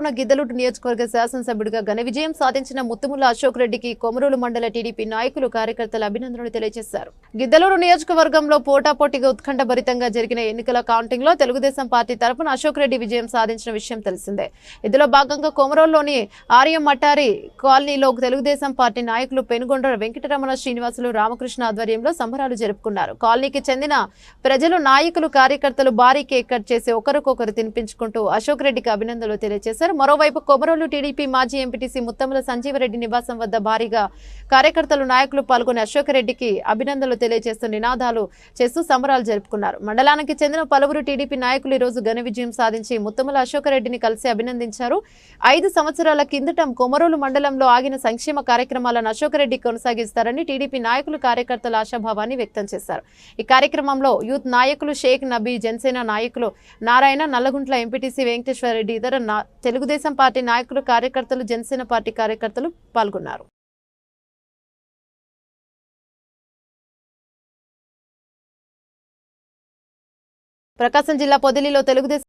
ఉన్న గిద్దలూరు నియోజకవర్గ శాసనసభ్యుడిగా ఘన విజయం సాధించిన ముత్తుముల అశోక్ రెడ్డికి కొమరూలు మండల టీడీపీ నాయకులు కార్యకర్తలు అభినందనలు తెలియజేశారు. గిద్దలూరు నియోజకవర్గంలో పోటాపోటీగా ఉత్కంఠభరితంగా జరిగిన ఎన్నికల కౌంటింగ్లో తెలుగుదేశం పార్టీ తరపున అశోక్ రెడ్డి విజయం సాధించిన విషయం తెలిసిందే. ఇందులో భాగంగా కొమరూలులోని ఆర్యం మట్టారి కాలనీలో తెలుగుదేశం పార్టీ నాయకులు పెనుగొండ వెంకటరమణ శ్రీనివాసులు రామకృష్ణ ఆధ్వర్యంలో సంబరాలు జరుపుకున్నారు. కాలనీకి చెందిన ప్రజలు నాయకులు కార్యకర్తలు భారీ కేక్ కట్ చేసి ఒకరికొకరు తినిపించుకుంటూ అశోక్ రెడ్డికి అభినందనలు తెలియజేశారు. మరోవైపు కొమరోలు టీడీపీ మాజీ ఎంపీటీసీ ముత్తముల సంజీవరెడ్డి నివాసం వద్ద భారీగా కార్యకర్తలు నాయకులు పాల్గొని అశోకరెడ్డికి అభినందనలు తెలియజేస్తూ నినాదాలు చేస్తూ సంబరాలు జరుపుకున్నారు. మండలానికి చెందిన పలువురు టీడీపీ నాయకులు ఈ రోజు ఘన విజయం సాధించి ముత్తముల అశోకరెడ్డిని కలిసి అభినందించారు. ఐదు సంవత్సరాల కిందట కొమరోలు మండలంలో ఆగిన సంక్షేమ కార్యక్రమాలను అశోకరెడ్డి కొనసాగిస్తారని టీడీపీ నాయకులు కార్యకర్తల ఆశాభావాన్ని వ్యక్తం చేశారు. ఈ కార్యక్రమంలో యూత్ నాయకులు షేక్ నబీ జనసేన నాయకులు నారాయణ నల్లగుంట్ల ఎంపీటీసీ వెంకటేశ్వర రెడ్డి ఇతర తెలుగు తెలుగుదేశం పార్టీ నాయకులు కార్యకర్తలు జనసేన పార్టీ కార్యకర్తలు పాల్గొన్నారు. ప్రకాశం జిల్లా పొదిలిలో తెలుగుదేశం